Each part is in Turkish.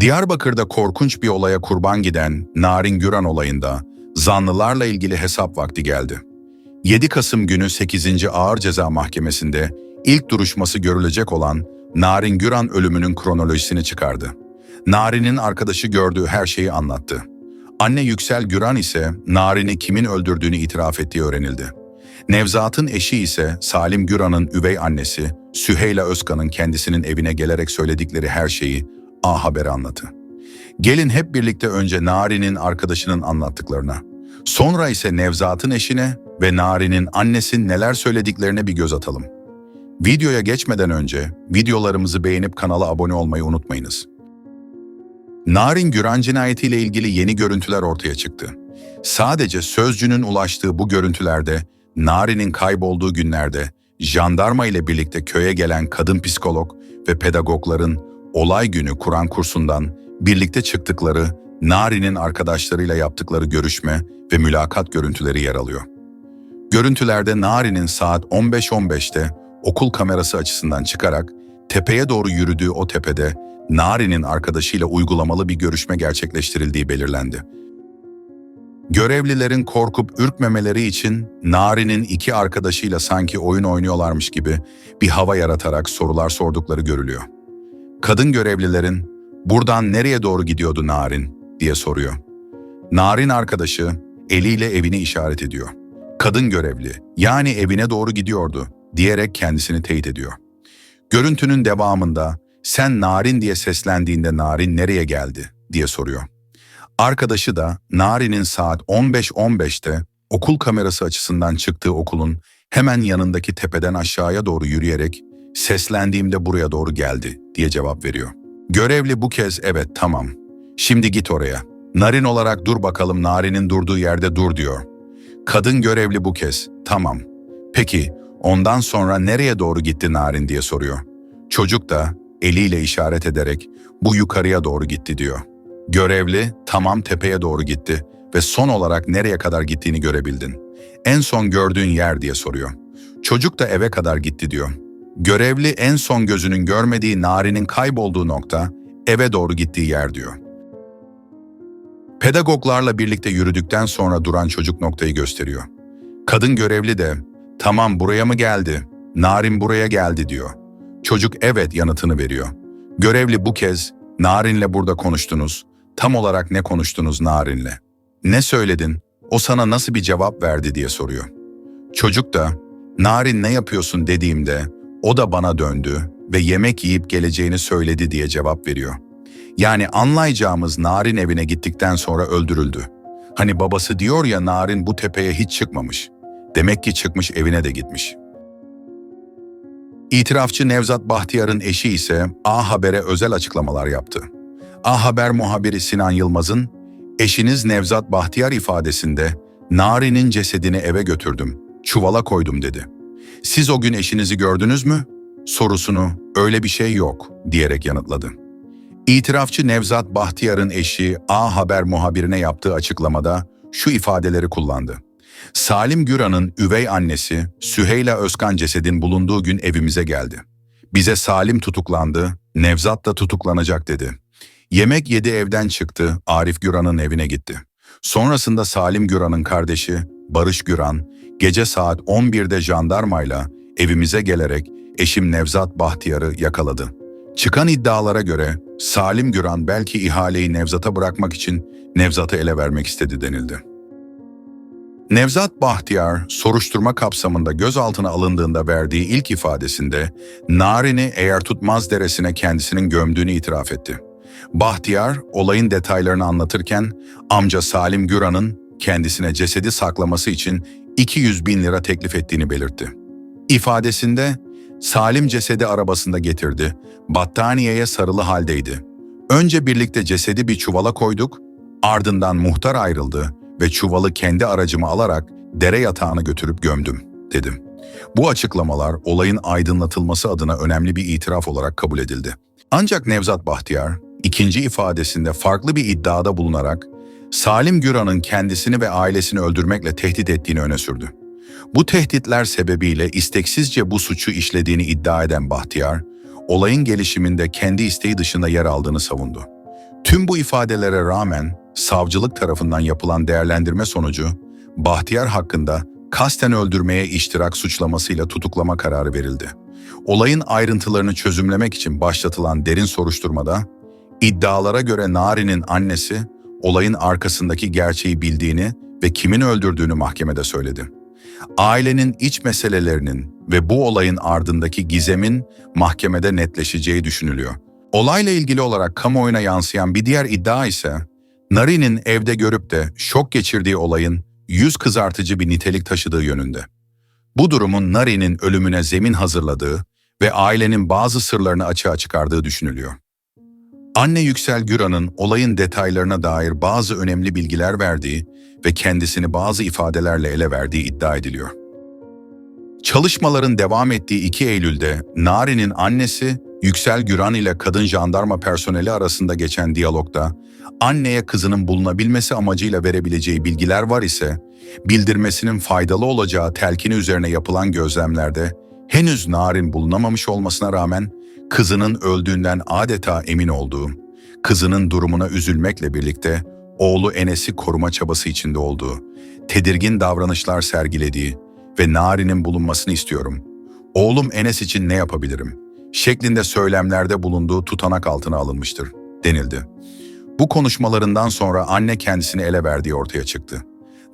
Diyarbakır'da korkunç bir olaya kurban giden Narin Güran olayında zanlılarla ilgili hesap vakti geldi. 7 Kasım günü 8. Ağır Ceza Mahkemesi'nde ilk duruşması görülecek olan Narin Güran ölümünün kronolojisini çıkardı. Narin'in arkadaşı gördüğü her şeyi anlattı. Anne Yüksel Güran ise Narin'i kimin öldürdüğünü itiraf ettiği öğrenildi. Nevzat'ın eşi ise Salim Güran'ın üvey annesi Süheyla Özkan'ın kendisinin evine gelerek söyledikleri her şeyi A Haber'e anlattı. Gelin hep birlikte önce Nari'nin arkadaşının anlattıklarına, sonra ise Nevzat'ın eşine ve Nari'nin annesinin neler söylediklerine bir göz atalım. Videoya geçmeden önce videolarımızı beğenip kanala abone olmayı unutmayınız. Narin Güran cinayetiyle ilgili yeni görüntüler ortaya çıktı. Sadece sözcünün ulaştığı bu görüntülerde Nari'nin kaybolduğu günlerde jandarma ile birlikte köye gelen kadın psikolog ve pedagogların olay günü Kur'an kursundan birlikte çıktıkları Nari'nin arkadaşlarıyla yaptıkları görüşme ve mülakat görüntüleri yer alıyor. Görüntülerde Nari'nin saat 15.15'te okul kamerası açısından çıkarak tepeye doğru yürüdüğü o tepede Nari'nin arkadaşıyla uygulamalı bir görüşme gerçekleştirildiği belirlendi. Görevlilerin korkup ürkmemeleri için Nari'nin iki arkadaşıyla sanki oyun oynuyorlarmış gibi bir hava yaratarak sorular sordukları görülüyor. Kadın görevlilerin buradan nereye doğru gidiyordu Narin diye soruyor. Narin arkadaşı eliyle evini işaret ediyor. Kadın görevli yani evine doğru gidiyordu diyerek kendisini teyit ediyor. Görüntünün devamında sen Narin diye seslendiğinde Narin nereye geldi diye soruyor. Arkadaşı da Nari'nin saat 15.15'te okul kamerası açısından çıktığı okulun hemen yanındaki tepeden aşağıya doğru yürüyerek seslendiğimde buraya doğru geldi diye cevap veriyor. Görevli bu kez evet tamam. Şimdi git oraya. Narin olarak dur bakalım Narin'in durduğu yerde dur diyor. Kadın görevli bu kez tamam. Peki ondan sonra nereye doğru gitti Narin diye soruyor. Çocuk da eliyle işaret ederek bu yukarıya doğru gitti diyor. Görevli tamam tepeye doğru gitti ve son olarak nereye kadar gittiğini görebildin. En son gördüğün yer diye soruyor. Çocuk da eve kadar gitti diyor. Görevli en son gözünün görmediği Nari'nin kaybolduğu nokta eve doğru gittiği yer diyor. Pedagoglarla birlikte yürüdükten sonra duran çocuk noktayı gösteriyor. Kadın görevli de tamam buraya mı geldi, Narin buraya geldi diyor. Çocuk evet yanıtını veriyor. Görevli bu kez Narin'le burada konuştunuz. Tam olarak ne konuştunuz Narin'le? Ne söyledin? O sana nasıl bir cevap verdi diye soruyor. Çocuk da Narin ne yapıyorsun dediğimde o da bana döndü ve yemek yiyip geleceğini söyledi diye cevap veriyor. Yani anlayacağımız Narin evine gittikten sonra öldürüldü. Hani babası diyor ya Narin bu tepeye hiç çıkmamış. Demek ki çıkmış evine de gitmiş. İtirafçı Nevzat Bahtiyar'ın eşi ise A Haber'e özel açıklamalar yaptı. A Haber muhabiri Sinan Yılmaz'ın eşiniz Nevzat Bahtiyar ifadesinde Nari'nin cesedini eve götürdüm, çuvala koydum dedi. Siz o gün eşinizi gördünüz mü? Sorusunu öyle bir şey yok diyerek yanıtladı. İtirafçı Nevzat Bahtiyar'ın eşi A Haber muhabirine yaptığı açıklamada şu ifadeleri kullandı. Salim Güran'ın üvey annesi Süheyla Özkan cesedin bulunduğu gün evimize geldi. Bize Salim tutuklandı, Nevzat da tutuklanacak dedi. Yemek yedi evden çıktı, Arif Güran'ın evine gitti. Sonrasında Salim Güran'ın kardeşi Barış Güran gece saat 11'de jandarmayla evimize gelerek eşim Nevzat Bahtiyar'ı yakaladı. Çıkan iddialara göre Salim Güran belki ihaleyi Nevzat'a bırakmak için Nevzat'ı ele vermek istedi denildi. Nevzat Bahtiyar, soruşturma kapsamında gözaltına alındığında verdiği ilk ifadesinde Narin'i eğer tutmaz deresine kendisinin gömdüğünü itiraf etti. Bahtiyar, olayın detaylarını anlatırken amca Salim Güran'ın kendisine cesedi saklaması için 200 bin lira teklif ettiğini belirtti. İfadesinde Salim cesedi arabasında getirdi, battaniyeye sarılı haldeydi. Önce birlikte cesedi bir çuvala koyduk, ardından muhtar ayrıldı ve çuvalı kendi aracıma alarak dere yatağına götürüp gömdüm, dedim. Bu açıklamalar olayın aydınlatılması adına önemli bir itiraf olarak kabul edildi. Ancak Nevzat Bahtiyar, ikinci ifadesinde farklı bir iddiada bulunarak Salim Güran'ın kendisini ve ailesini öldürmekle tehdit ettiğini öne sürdü. Bu tehditler sebebiyle isteksizce bu suçu işlediğini iddia eden Bahtiyar, olayın gelişiminde kendi isteği dışında yer aldığını savundu. Tüm bu ifadelere rağmen savcılık tarafından yapılan değerlendirme sonucu Bahtiyar hakkında kasten öldürmeye iştirak suçlamasıyla tutuklama kararı verildi. Olayın ayrıntılarını çözümlemek için başlatılan derin soruşturmada iddialara göre Nari'nin annesi olayın arkasındaki gerçeği bildiğini ve kimin öldürdüğünü mahkemede söyledi. Ailenin iç meselelerinin ve bu olayın ardındaki gizemin mahkemede netleşeceği düşünülüyor. Olayla ilgili olarak kamuoyuna yansıyan bir diğer iddia ise Nari'nin evde görüp de şok geçirdiği olayın yüz kızartıcı bir nitelik taşıdığı yönünde. Bu durumun Nari'nin ölümüne zemin hazırladığı ve ailenin bazı sırlarını açığa çıkardığı düşünülüyor. Anne Yüksel Güran'ın olayın detaylarına dair bazı önemli bilgiler verdiği ve kendisini bazı ifadelerle ele verdiği iddia ediliyor. Çalışmaların devam ettiği 2 Eylül'de Nari'nin annesi Yüksel Güran ile kadın jandarma personeli arasında geçen diyalogda anneye kızının bulunabilmesi amacıyla verebileceği bilgiler var ise bildirmesinin faydalı olacağı telkini üzerine yapılan gözlemlerde henüz Narin bulunamamış olmasına rağmen kızının öldüğünden adeta emin olduğu, kızının durumuna üzülmekle birlikte oğlu Enes'i koruma çabası içinde olduğu, tedirgin davranışlar sergilediği ve Nari'nin bulunmasını istiyorum. Oğlum Enes için ne yapabilirim? şeklinde söylemlerde bulunduğu tutanak altına alınmıştır, denildi. Bu konuşmalarından sonra anne kendisini ele verdiği ortaya çıktı.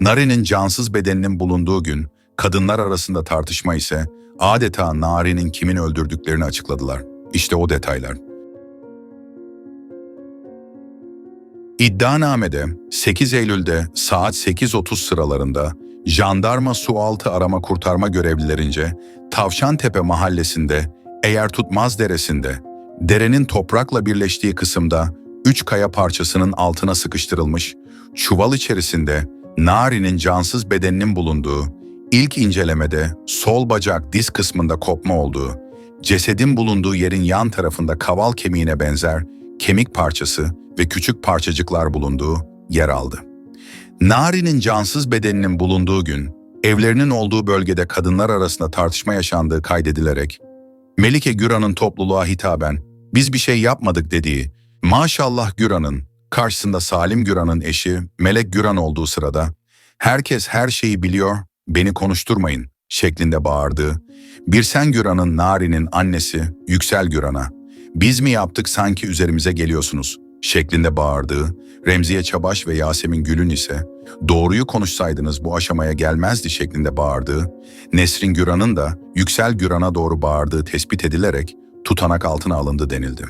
Nari'nin cansız bedeninin bulunduğu gün, kadınlar arasında tartışma ise adeta Nari'nin kimin öldürdüklerini açıkladılar. İşte o detaylar. İddianamede 8 Eylül'de saat 8.30 sıralarında jandarma sualtı arama kurtarma görevlilerince Tavşantepe mahallesinde Eğer Tutmaz Deresi'nde derenin toprakla birleştiği kısımda üç kaya parçasının altına sıkıştırılmış çuval içerisinde Nari'nin cansız bedeninin bulunduğu, ilk incelemede sol bacak diz kısmında kopma olduğu, cesedin bulunduğu yerin yan tarafında kaval kemiğine benzer kemik parçası ve küçük parçacıklar bulunduğu yer aldı. Nari'nin cansız bedeninin bulunduğu gün, evlerinin olduğu bölgede kadınlar arasında tartışma yaşandığı kaydedilerek, Melike Güran'ın topluluğa hitaben, biz bir şey yapmadık dediği, maşallah Güran'ın, karşısında Salim Güran'ın eşi Melek Güran olduğu sırada, herkes her şeyi biliyor, beni konuşturmayın şeklinde bağırdığı, Birsen Güran'ın Nari'nin annesi Yüksel Güran'a, biz mi yaptık sanki üzerimize geliyorsunuz? şeklinde bağırdığı, Remziye Çabaş ve Yasemin Gül'ün ise doğruyu konuşsaydınız bu aşamaya gelmezdi şeklinde bağırdığı, Nesrin Güran'ın da Yüksel Güran'a doğru bağırdığı tespit edilerek tutanak altına alındı denildi.